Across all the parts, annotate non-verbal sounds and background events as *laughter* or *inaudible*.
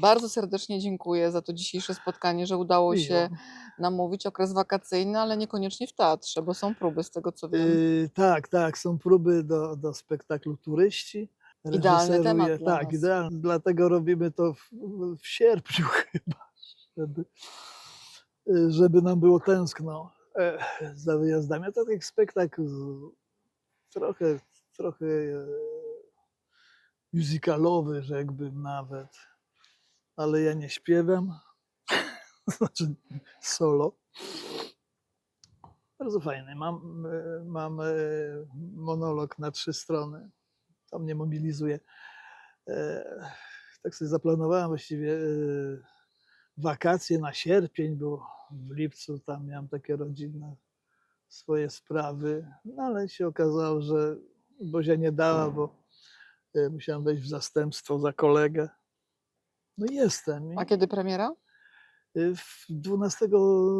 Bardzo serdecznie dziękuję za to dzisiejsze spotkanie, że udało się namówić. Okres wakacyjny, ale niekoniecznie w teatrze, bo są próby z tego co wiem. Yy, tak, tak, są próby do, do spektaklu Turyści. Idealny temat dla Tak, nas. idealny. Dlatego robimy to w, w sierpniu *laughs* chyba, żeby, yy, żeby nam było tęskno e, za wyjazdami. A to taki spektakl trochę, trochę e, musicalowy, rzekłbym nawet. Ale ja nie śpiewam, *laughs* znaczy solo. Bardzo fajny. Mam, e, mam e, monolog na trzy strony. To mnie mobilizuje. E, Tak sobie zaplanowałem właściwie wakacje na sierpień, bo w lipcu tam miałem takie rodzinne swoje sprawy. No ale się okazało, że Bozia nie dała, bo musiałem wejść w zastępstwo za kolegę. No jestem. A kiedy premiera? e, w 12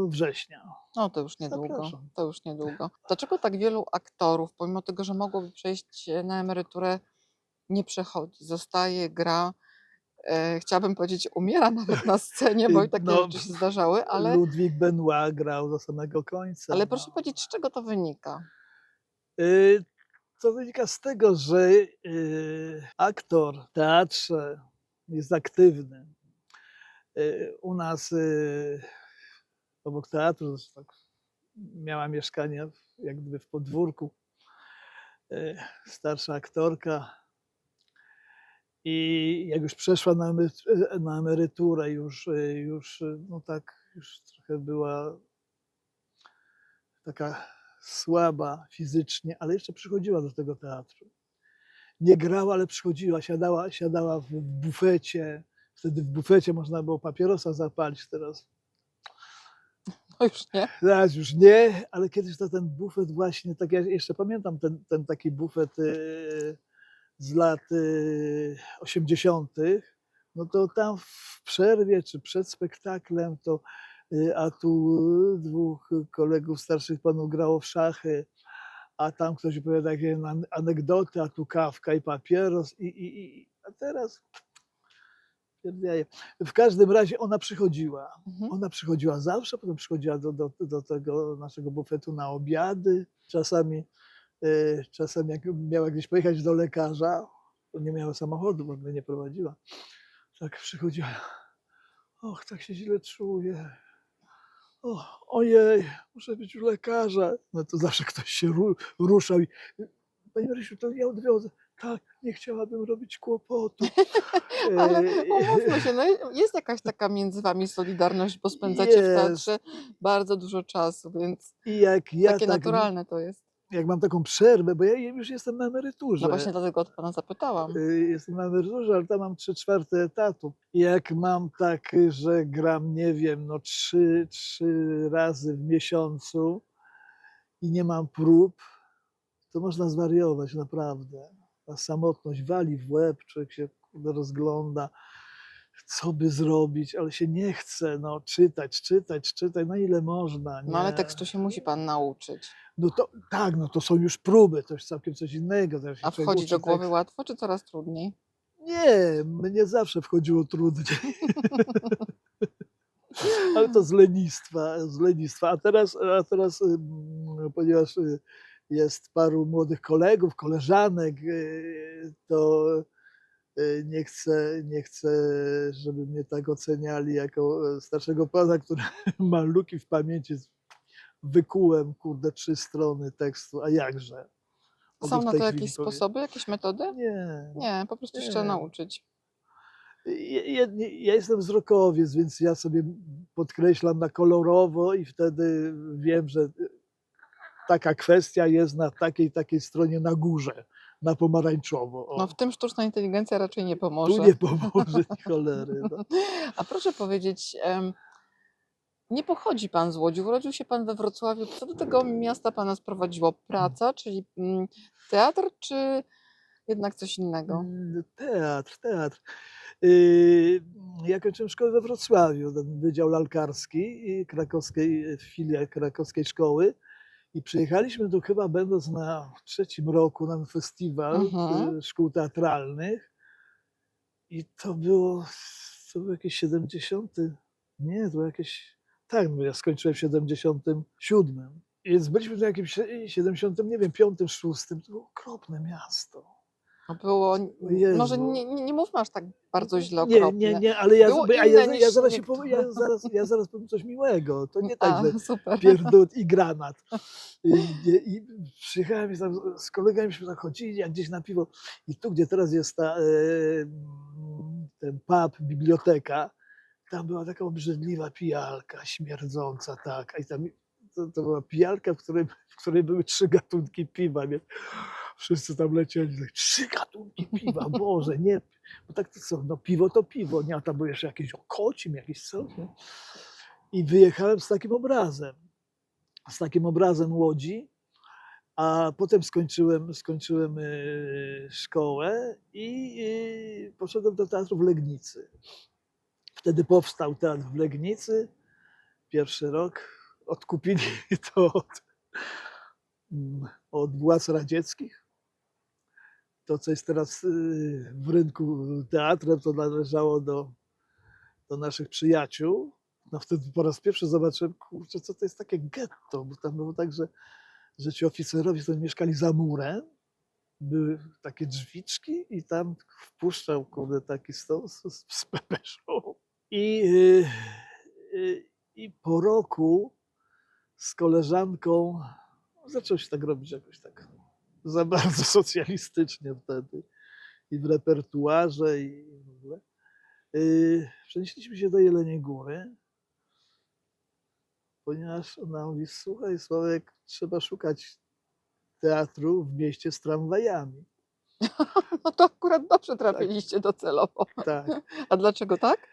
września. No to już niedługo. Zapraszam. To już niedługo. *laughs* Dlaczego tak wielu aktorów, pomimo tego, że mogłoby przejść e, na emeryturę, nie przechodzi? Zostaje, gra. E, chciałabym powiedzieć, umiera *laughs* nawet na scenie, bo i takie No, rzeczy się zdarzały, ale, Ludwik Benoit grał do samego końca. ale no. proszę powiedzieć, z czego to wynika? Y, To wynika z tego, że y, aktor w teatrze jest aktywny. Y, U nas y, obok teatru zresztą tak, miała mieszkanie jak gdyby w podwórku y, starsza aktorka. I jak już przeszła na emeryt- na emeryturę, już, już no tak, już trochę była taka słaba fizycznie, ale jeszcze przychodziła do tego teatru. Nie grała, ale przychodziła, siadała, siadała w bufecie. Wtedy w bufecie można było papierosa zapalić, teraz, *laughs* No już nie. teraz już nie, ale kiedyś to ten bufet właśnie, tak ja jeszcze pamiętam ten, ten taki bufet y, z lat y, 80., no to tam w przerwie czy przed spektaklem to y, a tu dwóch kolegów starszych panów grało w szachy, a tam ktoś opowiada jakieś an- anegdoty, a tu kawka i papieros i, i, i a teraz w każdym razie ona przychodziła. Mhm. Ona przychodziła zawsze, potem przychodziła do, do, do tego naszego bufetu na obiady. Czasami, y, czasami jak miała gdzieś pojechać do lekarza, to nie miała samochodu, bo mnie nie prowadziła. Tak przychodziła. Och, tak się źle czuję. O, ojej, muszę być u lekarza. No to zawsze ktoś się ru, ruszał i Panie Marysiu, to ja odwiozę. Tak, nie chciałabym robić kłopotu. *laughs* Ale umówmy się, no jest jakaś taka między wami solidarność, bo spędzacie w Jest. teatrze bardzo dużo czasu, więc I jak ja takie tak, naturalne to jest. Jak mam taką przerwę, bo ja już jestem na emeryturze. No właśnie dlatego o to pana zapytałam. Y, Jestem na emeryturze, ale tam mam 3 czwarte etatu. Jak mam tak, że gram, nie wiem, no trzy, trzy razy w miesiącu i nie mam prób, to można zwariować naprawdę. Ta samotność wali w łeb, człowiek się rozgląda, co by zrobić, ale się nie chce, no czytać, czytać, czytać, no ile można. No ale nie? tekstu się musi pan nauczyć. No to tak, no to są już próby, to już całkiem coś innego. A wchodzi do głowy tekst. łatwo, czy coraz trudniej? Nie, mnie zawsze wchodziło trudniej. *laughs* *laughs* Ale to z lenistwa, z lenistwa. A teraz, a teraz ponieważ y, jest paru młodych kolegów, koleżanek, y, to nie chcę, nie chcę, żeby mnie tak oceniali jako e, starszego pana, który *laughs* ma luki w pamięci. Wykułem, kurde, trzy strony tekstu, a jakże? Mogę Są na to jakieś powiedzieć. sposoby, jakieś metody? Nie. Nie, po prostu Nie. trzeba nauczyć. Ja, ja, ja jestem wzrokowiec, więc ja sobie podkreślam na kolorowo i wtedy wiem, że taka kwestia jest na takiej takiej stronie na górze, na pomarańczowo. O, No w tym sztuczna inteligencja raczej nie pomoże. tu nie *laughs* pomoże cholery. No. A proszę powiedzieć, nie pochodzi pan z Łodzi, urodził się pan we Wrocławiu. Co do tego miasta pana sprowadziło? Praca, czyli mm, teatr, czy jednak coś innego? Mm, Teatr, teatr. Yy, Ja kończyłem szkołę we Wrocławiu, Wydział Lalkarski krakowskiej, filia krakowskiej szkoły. I przyjechaliśmy tu chyba będąc na trzecim roku na festiwal Mhm. y, szkół teatralnych. I to było to był jakiś 70. Nie, to był jakieś. Tak, no ja skończyłem w 77. Więc byliśmy w jakimś 70, nie wiem, 5, 6. To było okropne miasto. No Było, Jezu. może nie, nie, nie mówmy aż tak bardzo źle Nie, okropnie. nie, nie, ale ja, Było ja, ja, ja, zaraz się powiem, ja, zaraz, ja zaraz powiem coś miłego. To nie tak, A, że *laughs* pierdut i granat. I, i, i przyjechałem i tam z kolegami myśmy tak chodzili jak gdzieś na piwo. I tu, gdzie teraz jest ta, e, ten pub, biblioteka, tam była taka obrzydliwa pijalka, śmierdząca taka. I tam to, to była pijalka, w której, w której były trzy gatunki piwa. Nie? Wszyscy tam lecieli, tak, trzy gatunki piwa, Boże, nie. Bo tak to co, no piwo to piwo, nie? A tam był jeszcze jakiś okocim, jakiś coś, nie? I wyjechałem z takim obrazem, z takim obrazem łodzi, a potem skończyłem, skończyłem y, szkołę i y, poszedłem do teatru w Legnicy. Wtedy powstał teatr w Legnicy. Pierwszy rok odkupili *laughs* to od, mm, od władz radzieckich. To, co jest teraz y, w rynku teatrem, to należało do, do naszych przyjaciół. No wtedy po raz pierwszy zobaczyłem, kurczę, co to jest takie getto, bo tam było tak, że, że ci oficerowie to mieszkali za murem, były takie drzwiczki i tam wpuszczał kurde taki stół z, z, pepeszą. I, y, y, I po roku z koleżanką zaczęło się tak robić jakoś tak za bardzo *laughs* socjalistycznie wtedy i w repertuarze i w ogóle. Yy, Przenieśliśmy się do Jeleniej Góry, ponieważ ona mówi, słuchaj Sławek, trzeba szukać teatru w mieście z tramwajami. *laughs* No to akurat dobrze trafiliście docelowo. Tak. A dlaczego tak?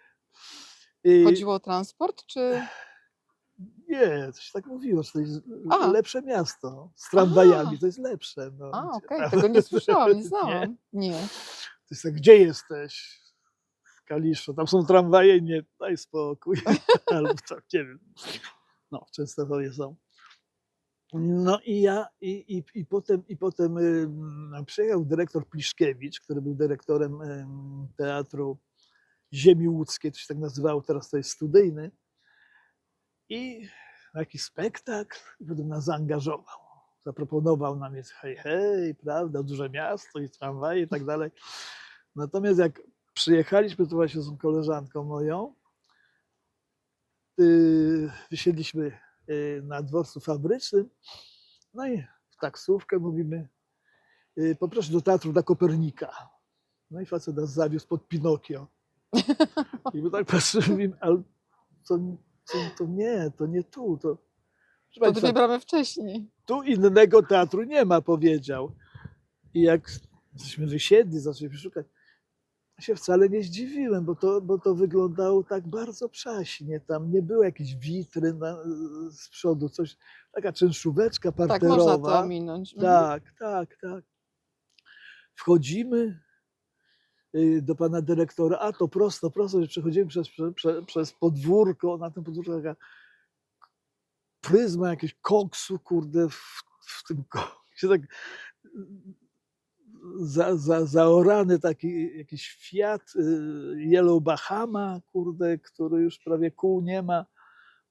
I, Chodziło o transport, czy... nie, coś tak mówiło, że to jest A. lepsze miasto. Z tramwajami A. to jest lepsze. No. A, okej, tego nie słyszałam, *laughs* nie znałam. Nie. To jest tak, gdzie jesteś? W Kaliszu. Tam są tramwaje, nie, daj spokój. *laughs* Albo tam, nie wiem. No, w Częstochowie są. No i ja, i, i, i potem, i potem ym, przyjechał dyrektor Pliszkiewicz, który był dyrektorem ym, teatru Ziemi Łódzkiej, to się tak nazywało, teraz to jest studyjny. I na jakiś spektakl, potem nas zaangażował. Zaproponował nam jest hej, hej, prawda, duże miasto i tramwaje i tak dalej. Natomiast jak przyjechaliśmy tu właśnie z koleżanką moją, yy, wysiedliśmy yy, na dworcu fabrycznym, no i w taksówkę mówimy, yy, poproszę do teatru dla Kopernika. No i facet nas zawiózł pod Pinokio. *laughs* I my tak patrzymy, ale to, to, to nie, to nie tu, to... Proszę To państwa, dwie bramy wcześniej. tu innego teatru nie ma, powiedział. I jak żeśmy wysiedli, zaczęliśmy szukać, się wcale nie zdziwiłem, bo to, bo to wyglądało tak bardzo przaśnie. Tam nie było jakichś witryn na, z przodu, coś, taka czynszóweczka Tak, parterowa. można to ominąć. Mhm. Tak, tak, tak. Wchodzimy do pana dyrektora, a to prosto, prosto, że przechodzimy przez, prze, prze, przez podwórko, na tym podwórku taka pryzma jakiegoś koksu, kurde, w, w tym koksie, *laughs* tak za, za, zaorany taki jakiś Fiat y, Yellow Bahama, kurde, który już prawie kół nie ma.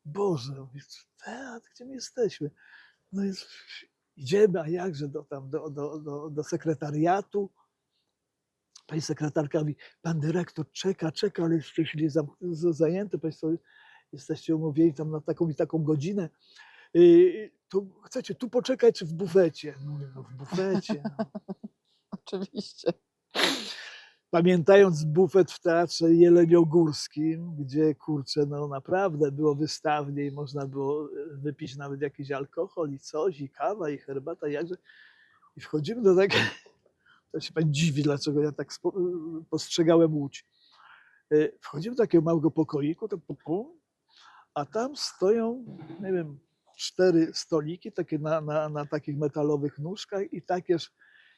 Boże, mówię, gdzie my jesteśmy? No jest, idziemy, a jakże do, tam, do, do, do, do sekretariatu. Pani sekretarka mówi, pan dyrektor czeka, czeka, ale jest w tej chwili zajęty, państwo jesteście umówieni tam na taką i taką godzinę. Yy, to chcecie tu poczekać, czy w bufecie? Mówię, no w bufecie. No. *laughs* Oczywiście. Pamiętając bufet w teatrze jeleniogórskim, gdzie kurczę, no naprawdę było wystawnie i można było e, wypić nawet jakiś alkohol i coś, i kawa, i herbata, i jakże. I wchodzimy do takiej, to się pan dziwi, dlaczego ja tak postrzegałem Łódź. E, Wchodzimy do takiego małego pokoiku, to pum, a tam stoją, nie wiem, cztery stoliki, takie na, na, na takich metalowych nóżkach i takież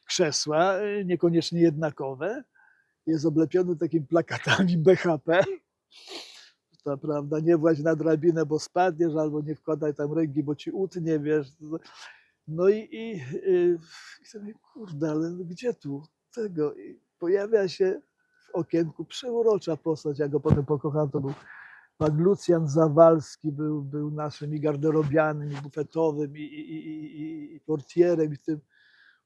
krzesła, e, niekoniecznie jednakowe jest oblepiony takimi plakatami *laughs* BHP. To prawda, nie właź na drabinę, bo spadniesz, albo nie wkładaj tam ręki, bo ci utnie, wiesz. No i, i, sobie, kurde, ale gdzie tu tego? I pojawia się w okienku, przeurocza postać, ja go potem pokochałem, to był pan Lucjan Zawalski, był, był naszym i garderobianym, i bufetowym, i, i, i, i, i portierem, i tym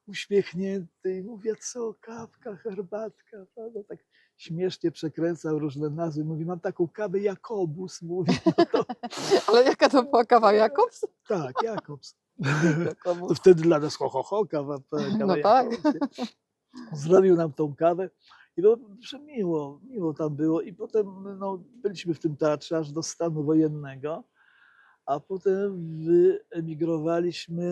uśmiechnięty, i mówię, co, kawka, herbatka, prawda, tak śmiesznie przekręcał różne nazwy, mówi, mam taką kawę Jakobus, mówi, no to *laughs* Ale jaka to była kawa Jakobs? tak, Jakobs. *laughs* To wtedy dla nas ho, ho, ho kawa, kawa No tak. Zrobił nam tą kawę i było przemiło, miło tam było. I potem no, byliśmy w tym teatrze aż do stanu wojennego, a potem wyemigrowaliśmy,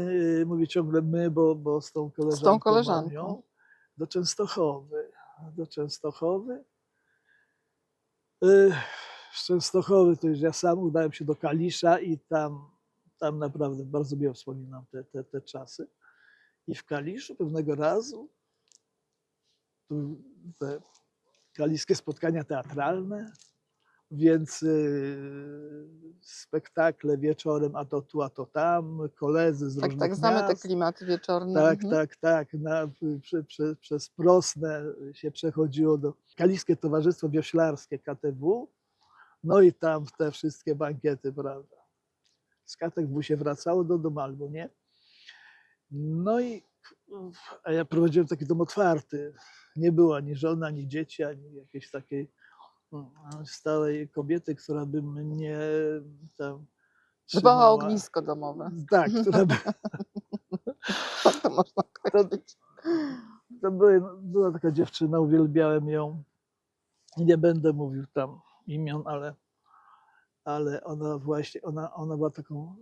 y, mówię ciągle my, bo, bo z tą koleżanką, koleżanką. Manią, do Częstochowy. Do Częstochowy. Y, Z Częstochowy to już ja sam udałem się do Kalisza i tam, tam naprawdę bardzo miło wspominam te, te, te czasy. I w Kaliszu pewnego razu te kaliskie spotkania teatralne, więc y, spektakle wieczorem, a to tu, a to tam, koledzy z Tak, różnych tak, znamy te klimaty wieczorne. Tak, mhm. tak, tak. Na, prze, przez Prosnę się przechodziło do Kaliskie Towarzystwo Wioślarskie KTW. No i tam te wszystkie bankiety, prawda. Z KTW się wracało do domu albo nie. No i a ja prowadziłem taki dom otwarty. Nie było ani żony, ani dzieci, ani jakiejś takiej mm, stałej kobiety, która by mnie tam Dbała o trzymała. ognisko domowe. Tak, która by *laughs* to można powiedzieć. to były, była taka dziewczyna, uwielbiałem ją. Nie będę mówił tam imion, ale, ale ona właśnie, ona, ona była taką,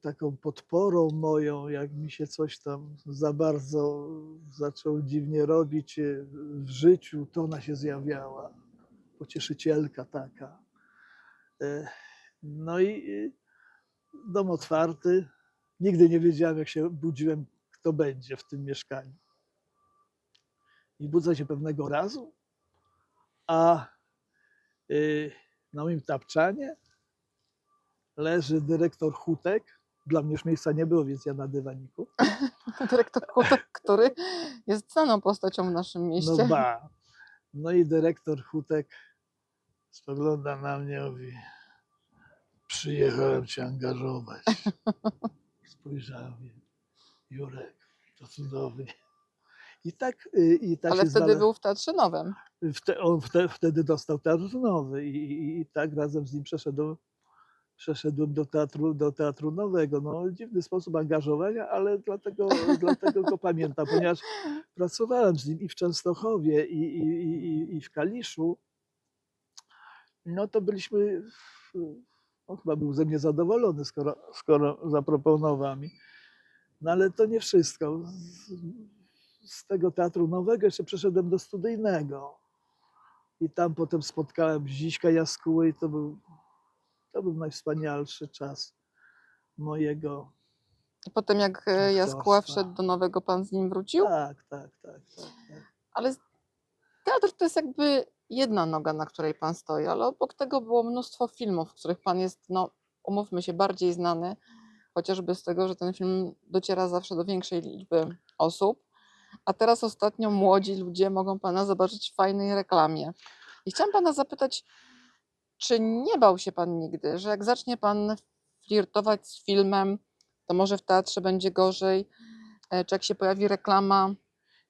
taką podporą moją, jak mi się coś tam za bardzo zaczął dziwnie robić e, w życiu, to ona się zjawiała. Pocieszycielka taka. E, No i e, dom otwarty. Nigdy nie wiedziałem, jak się budziłem, kto będzie w tym mieszkaniu. I budzę się pewnego razu, a na moim tapczanie leży dyrektor Hutek. Dla mnie już miejsca nie było, więc ja na dywaniku. *laughs* Dyrektor Kutek, który jest znaną postacią w naszym mieście. No ba. No i dyrektor Hutek spogląda na mnie i mówi przyjechałem cię angażować. *laughs* Spojrzałem Jurek, to cudownie. I tak, y, i tak Ale wtedy znalazł- był w Teatrze Nowym. Wte, on wte, wtedy dostał teatr nowy i, i, i tak razem z nim przeszedłem, przeszedłem do teatru, do teatru nowego. No, dziwny sposób angażowania, ale dlatego, *laughs* dlatego go pamiętam, ponieważ pracowałem z nim i w Częstochowie, i, i, i, i- i w Kaliszu. No to byliśmy, w, on chyba był ze mnie zadowolony, skoro, skoro zaproponował mi. No ale to nie wszystko. Z, tego teatru nowego jeszcze przeszedłem do studyjnego. I tam potem spotkałem Ziśka Jaskuły i to był, to był najwspanialszy czas mojego. I potem jak e, Aktorstwa. wszedł do Nowego, pan z nim wrócił. Tak, tak, tak, tak. tak. Ale teatr to jest jakby jedna noga, na której pan stoi, ale obok tego było mnóstwo filmów, w których pan jest, no umówmy się, bardziej znany, chociażby z tego, że ten film dociera zawsze do większej liczby osób. A teraz ostatnio młodzi ludzie mogą pana zobaczyć w fajnej reklamie. I chciałam pana zapytać, czy nie bał się pan nigdy, że jak zacznie pan flirtować z filmem, to może w teatrze będzie gorzej, e, czy jak się pojawi reklama,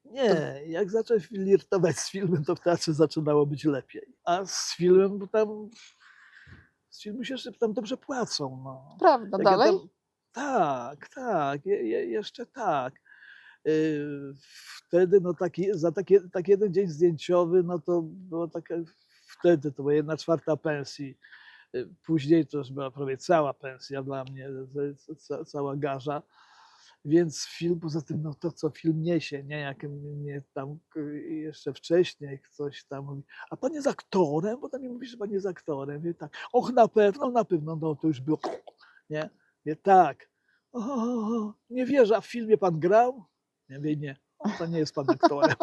Nie, jak zacząłem flirtować z filmem, to w teatrze zaczynało być lepiej. A z filmem, bo tam z filmu się tam dobrze płacą. No. prawda, Jak ja dalej? tam- tak, tak, je, je, jeszcze tak. Yy, Wtedy no taki, za taki, taki jeden dzień zdjęciowy, no to było takie, wtedy to była jedna czwarta pensji. Yy, Później to już była prawie cała pensja dla mnie, ca- ca- cała garza. Więc film, poza tym, no to co film niesie, nie? Jak mnie tam jeszcze wcześniej ktoś tam mówi, a pan jest aktorem? Bo tam mi mówi, że pan jest aktorem. Mówię, tak, och na pewno, na pewno, no to już było, nie? Mówię, tak. O, nie wierzę, a w filmie pan grał? Nie, o, to nie jest pan aktorem.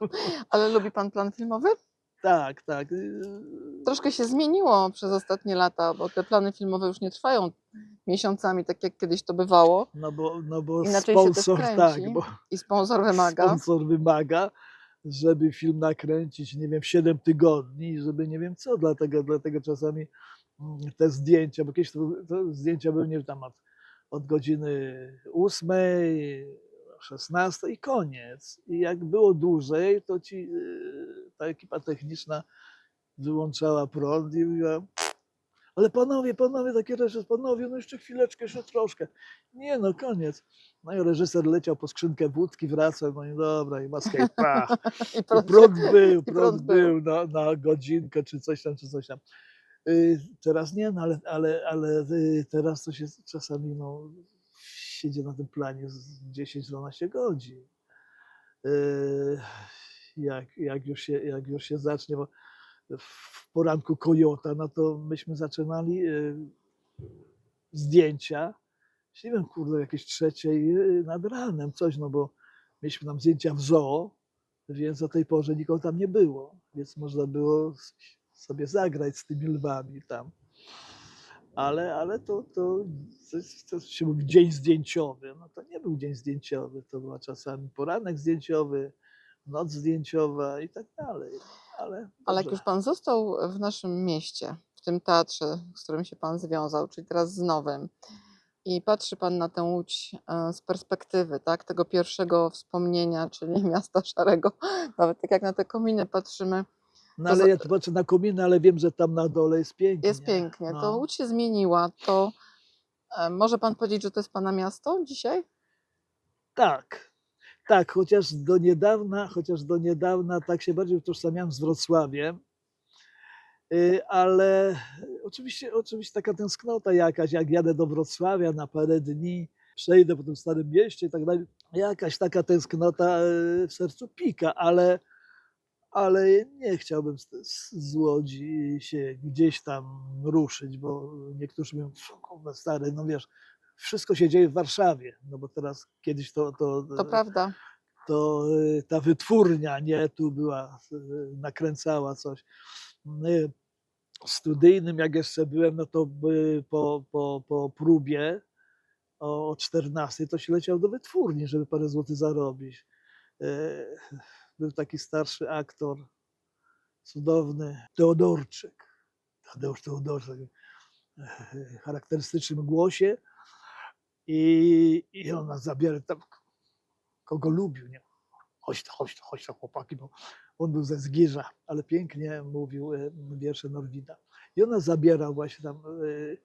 *laughs* Ale lubi pan plan filmowy? tak, tak. Troszkę się zmieniło przez ostatnie lata, bo te plany filmowe już nie trwają miesiącami, tak jak kiedyś to bywało. No bo, no bo Inaczej sponsor, tak, bo I sponsor wymaga. sponsor wymaga. żeby film nakręcić, nie wiem, w 7 tygodni, żeby nie wiem co, dlatego, dlatego czasami mm, te zdjęcia, bo kiedyś to, to zdjęcia były, nie wiem, tam od, od godziny 8, 16 i koniec. I jak było dłużej, to ci yy, ta ekipa techniczna wyłączała prąd i mówiła, ale panowie, panowie, takie rzeczy, panowie, no jeszcze chwileczkę, jeszcze troszkę. Nie no, koniec. No i reżyser leciał po skrzynkę wódki, wracał, no i dobra, i maskę i pach. I *laughs* I prąd, prąd był, prąd prąd był. był na, na godzinkę, czy coś tam, czy coś tam. Y, Teraz nie, no ale, ale, ale y, teraz to się czasami no, siedzi na tym planie z 10-12 godzin. Y, Jak, jak, już się, jak już się zacznie, bo w poranku Kojota, no to myśmy zaczynali y, zdjęcia, nie wiem, kurde, jakieś trzeciej y, nad ranem, coś, no bo mieliśmy tam zdjęcia w zoo, więc o tej porze nikogo tam nie było, więc można było sobie zagrać z tymi lwami tam. Ale, ale to, to, to, to się mówi dzień zdjęciowy. No to nie był dzień zdjęciowy, to była czasami poranek zdjęciowy, noc zdjęciowa i tak dalej. Ale, Ale jak już pan został w naszym mieście, w tym teatrze, z którym się pan związał, czyli teraz z nowym, i patrzy pan na tę łódź e, z perspektywy, tak, tego pierwszego wspomnienia, czyli *laughs* miasta szarego, nawet tak jak na te kominy patrzymy, No to ale za- ja tu patrzę na kominy, ale wiem, że tam na dole jest pięknie. jest pięknie. To No. łódź się zmieniła, to e, może pan powiedzieć, że to jest pana miasto dzisiaj? Tak, tak, chociaż do niedawna, chociaż do niedawna tak się bardziej utożsamiałem z Wrocławiem, y, ale oczywiście, oczywiście taka tęsknota jakaś, jak jadę do Wrocławia na parę dni, przejdę po tym Starym Mieście i tak dalej, jakaś taka tęsknota y, w sercu pika, ale, ale nie chciałbym z, z Łodzi się gdzieś tam ruszyć, bo niektórzy mówią, "Co, kurde, stary, no wiesz, wszystko się dzieje w Warszawie, no bo teraz kiedyś to, to, To prawda. to y, ta wytwórnia, nie, tu była, y, nakręcała coś. Y, Studyjnym, jak jeszcze byłem, no to po, po, po próbie o 14 to się leciał do wytwórni, żeby parę złotych zarobić. Był taki starszy aktor, cudowny, Teodorczyk. Tadeusz Teodorczyk, w charakterystycznym głosie i, i on nas zabiera tam, kogo lubił, nie? Chodź to, chodź chodź chłopaki, bo on był ze Zgierza, ale pięknie mówił e, wiersze Norwida. I on nas zabierał właśnie tam e,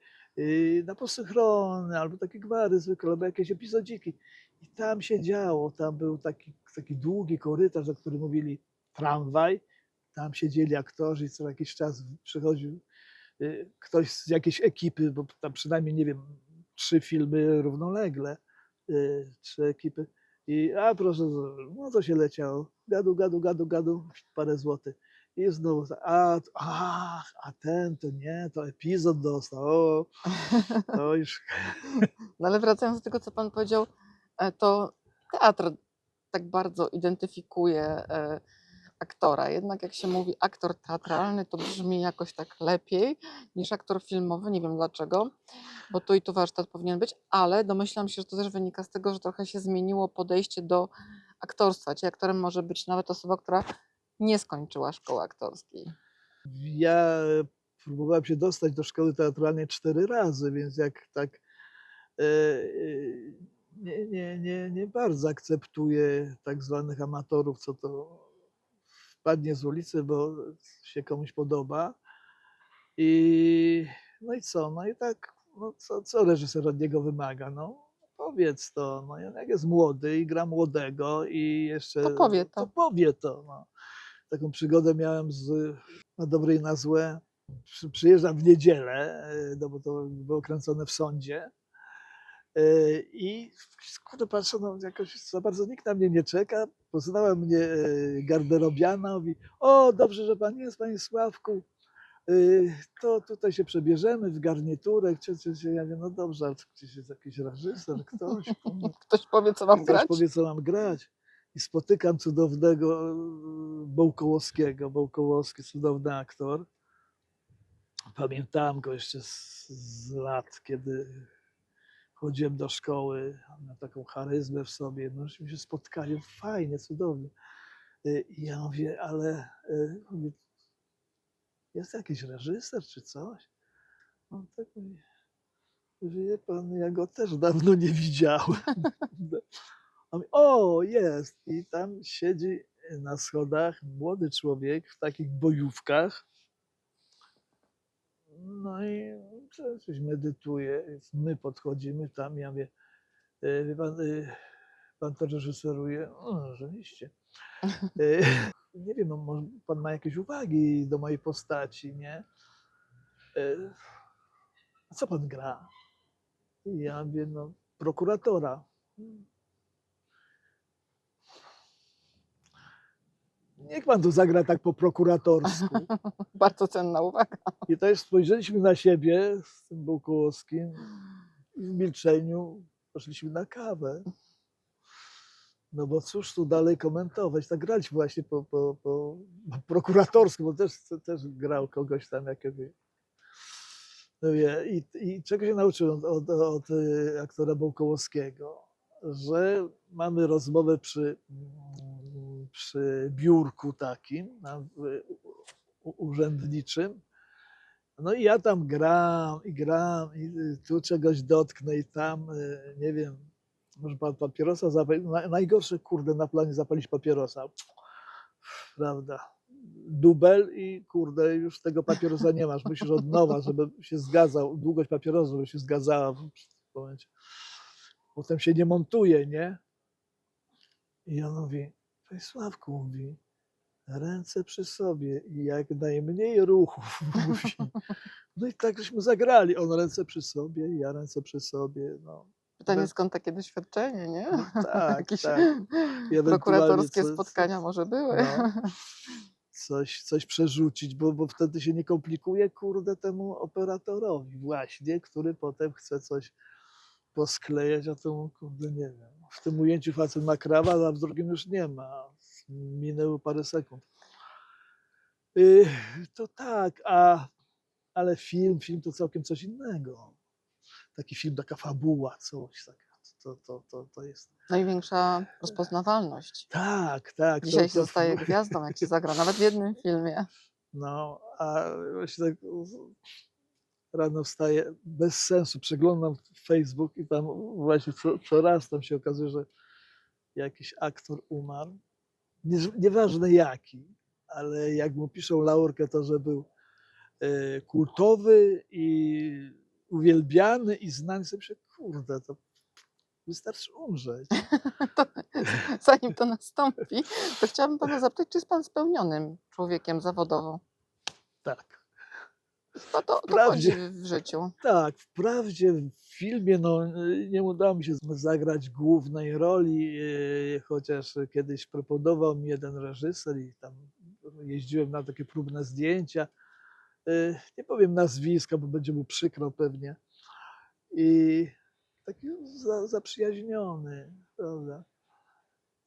na posynchrony, albo takie gwary zwykle, albo jakieś epizodziki. I tam się działo, tam był taki, taki długi korytarz, o którym mówili tramwaj, tam siedzieli aktorzy i co jakiś czas przychodził e, ktoś z jakiejś ekipy, bo tam przynajmniej, nie wiem, trzy filmy równolegle, e, trzy ekipy. I a proszę, no to się leciało. Gadu, gadu, gadu, gadu, parę złotych. I znowu, za- a, a, a ten to nie, to epizod dostał. O, to *laughs* już. No ale wracając do tego, co pan powiedział, e, to teatr tak bardzo identyfikuje e, aktora. Jednak jak się mówi aktor teatralny, to brzmi jakoś tak lepiej niż aktor filmowy. Nie wiem dlaczego, bo tu i tu warsztat powinien być, ale domyślam się, że to też wynika z tego, że trochę się zmieniło podejście do aktorstwa. Czyli aktorem może być nawet osoba, która nie skończyła szkoły aktorskiej. Ja próbowałem się dostać do szkoły teatralnej cztery razy, więc jak tak e, e, nie, nie, nie, nie bardzo akceptuję tak zwanych amatorów, co to wpadnie z ulicy, bo się komuś podoba. I no i co? No i tak, no co, co reżyser od niego wymaga? No powiedz to. No jak jest młody i gra młodego i jeszcze... To powie to. To powie to. No. Taką przygodę miałem z, na dobre i na złe. Przy, przyjeżdżam w niedzielę, e, no bo to było kręcone w sądzie. E, I kurde, patrzę, no jakoś za bardzo nikt na mnie nie czeka. Poznała mnie e, garderobiana, mówi, o dobrze, że pan jest, panie Sławku, to tutaj się przebierzemy w czy. ja mówię, no dobrze, ale gdzieś jest jakiś reżyser, ktoś, *laughs* Ktoś powie, co mam ktoś grać? powie, co mam grać. I spotykam cudownego y, Bołkołowskiego, Bołkołowski, cudowny aktor. Pamiętałem go jeszcze z, z lat, kiedy chodziłem do szkoły, miał taką charyzmę w sobie, no żeśmy się spotkali, fajnie, cudownie. Y, I ja mówię, ale y, mówię, jest jakiś reżyser czy coś? On tak mówi, wie pan, ja go też dawno nie widziałem. *laughs* On mówi, o, jest. I tam siedzi na schodach młody człowiek w takich bojówkach. No i co- coś medytuje. My podchodzimy tam, ja mówię, "E, wie pan, e, pan to reżyseruje? No, oczywiście. E, *laughs* Nie wiem, no, może pan ma jakieś uwagi do mojej postaci, nie? A co pan gra? I ja mówię, no, prokuratora. Niech pan tu zagra tak po prokuratorsku. *laughs* Bardzo cenna uwaga. I też spojrzeliśmy na siebie z tym Bułkowskim i w milczeniu poszliśmy na kawę. No bo cóż tu dalej komentować? Tak graliśmy właśnie po, po, po prokuratorsku, bo też, też grał kogoś tam jakiegoś. No wie, i, I czego się nauczyłem od, od, od y, aktora Bołkołowskiego? Że mamy rozmowę przy, mm, przy biurku takim urzędniczym. No i ja tam gram i gram i y, tu czegoś dotknę i tam, y, nie wiem, może pan papierosa zapalić. Na- Najgorsze, kurde, na planie zapalić papierosa. Prawda. Dubel i kurde, już tego papierosa nie masz. Musisz od nowa, żeby się zgadzał, długość papierosa, żeby się zgadzała w momencie. Potem się nie montuje, nie? I on mówi, Panie Sławku, mówi, ręce przy sobie i jak najmniej ruchów, mówi. *laughs* No i tak żeśmy zagrali. On ręce przy sobie, ja ręce przy sobie. No, Pytanie, skąd takie doświadczenie, nie? *laughs* tak, Jakieś tak. *laughs* Ewentualnie prokuratorskie co- spotkania może były. no, coś, coś przerzucić, bo, bo wtedy się nie komplikuje, kurde, temu operatorowi właśnie, który potem chce coś posklejać, a to, kurde, nie wiem. W tym ujęciu facet ma krawat, a w drugim już nie ma. Minęło parę sekund. Y, To tak, a, ale film, film to całkiem coś innego. Taki film, taka fabuła, coś taka. To, to, to, to jest. Największa rozpoznawalność. Tak, tak. to- Dzisiaj się to- zostaje gwiazdą, jak się zagra, nawet w jednym filmie. No, a właśnie tak rano wstaję bez sensu, przeglądam Facebook i tam właśnie co, co raz tam się okazuje, że jakiś aktor umarł. Nie, nieważne jaki, ale jak mu piszą laurkę, to że był e, kultowy i uwielbiany i znany sobie, myślę, kurde, to wystarczy umrzeć. *laughs* To, zanim to nastąpi, to chciałabym pana zapytać, czy jest pan spełnionym człowiekiem zawodowo? Tak. Bo to, to Wprawdzie. w, życiu. Tak, wprawdzie w filmie no, nie udało mi się zagrać głównej roli, y, chociaż kiedyś proponował mi jeden reżyser i tam jeździłem na takie próbne zdjęcia. Y, Nie powiem nazwiska, bo będzie mu przykro pewnie. I taki za, zaprzyjaźniony, prawda?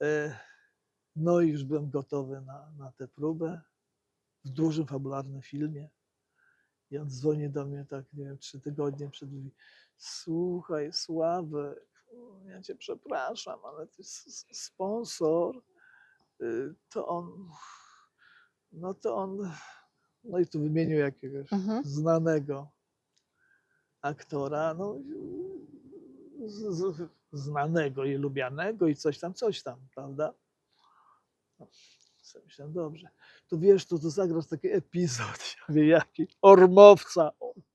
E, No i już byłem gotowy na, na tę próbę w dużym, fabularnym filmie. I on dzwoni do mnie tak, nie wiem, trzy tygodnie przed mówi, słuchaj, Sławek, ja cię przepraszam, ale ty sponsor, y, to on, no to on, no i tu wymienił jakiegoś Mhm. znanego aktora, no z, z, znanego i lubianego i coś tam, coś tam, prawda? No, myślałem, dobrze. To wiesz, to, to zagrasz taki epizod, *laughs* ja mówię, jaki? Ormowca.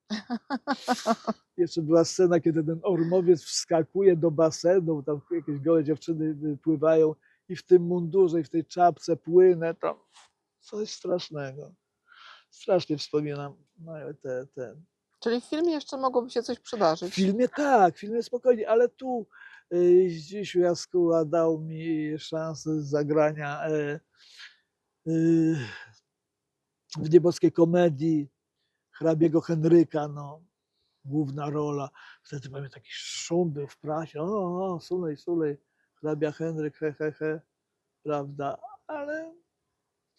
*laughs* Jeszcze była scena, kiedy ten ormowiec wskakuje do basenu, tam jakieś gołe dziewczyny y, pływają i w tym mundurze i w tej czapce płynę, tam coś strasznego. Strasznie wspominam no, te, te, Czyli w filmie jeszcze mogłoby się coś w przydarzyć. filmie tak, w filmie spokojnie, ale tu y, Zdzisiu Jaskuła dał mi szansę zagrania y, w nieboskiej komedii hrabiego Henryka, no, główna rola. Wtedy pamiętam taki szum był w prasie, o, o Sulej, Sulej, hrabia Henryk, he, he, he, prawda, ale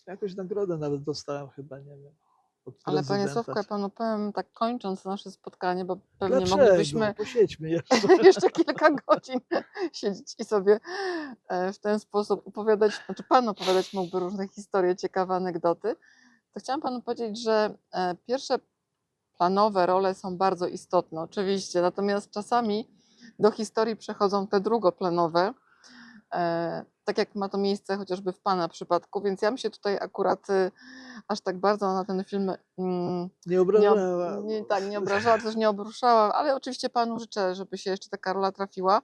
jakąś nagrodę nawet dostałem chyba, nie wiem. Ale panie. Sławku, ja panu powiem tak kończąc nasze spotkanie, bo pewnie Dlaczego? moglibyśmy Posiedźmy *laughs* jeszcze. jeszcze kilka godzin *laughs* siedzieć i sobie e, w ten sposób opowiadać, znaczy pan opowiadać mógłby różne historie, ciekawe anegdoty. To chciałam panu powiedzieć, że e, pierwsze planowe role są bardzo istotne, oczywiście, natomiast czasami do historii przechodzą te drugoplanowe, tak jak ma to miejsce chociażby w pana przypadku, więc ja bym się tutaj akurat y, aż tak bardzo na ten film mm, Nie nie, obrażała. ob- nie, tak, nie obrażała, też nie obruszała, ale oczywiście panu życzę, żeby się jeszcze taka rola trafiła.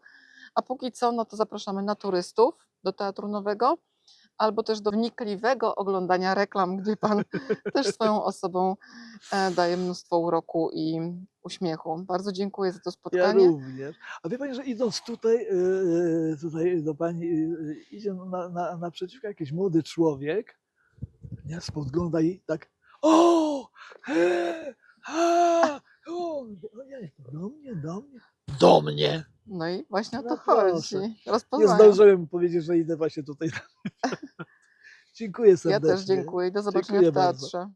A póki co, no to zapraszamy na turystów do Teatru Nowego, albo też do wnikliwego oglądania reklam, gdzie pan *laughs* też swoją osobą e, daje mnóstwo uroku i uśmiechu. Bardzo dziękuję za to Ja spotkanie. również. A wie pani, że idąc tutaj, e, tutaj do pani, e, idzie na, na, naprzeciwko jakiś młody człowiek, nie, spogląda i tak o, he, ha, o, do mnie, do mnie, do mnie. No i właśnie o to No chodzi. proszę. Nie Rozpoznaję. zdążyłem powiedzieć, że idę właśnie tutaj. *laughs* Dziękuję Ja serdecznie. też dziękuję. Do zobaczenia Dziękuję w bardzo. teatrze.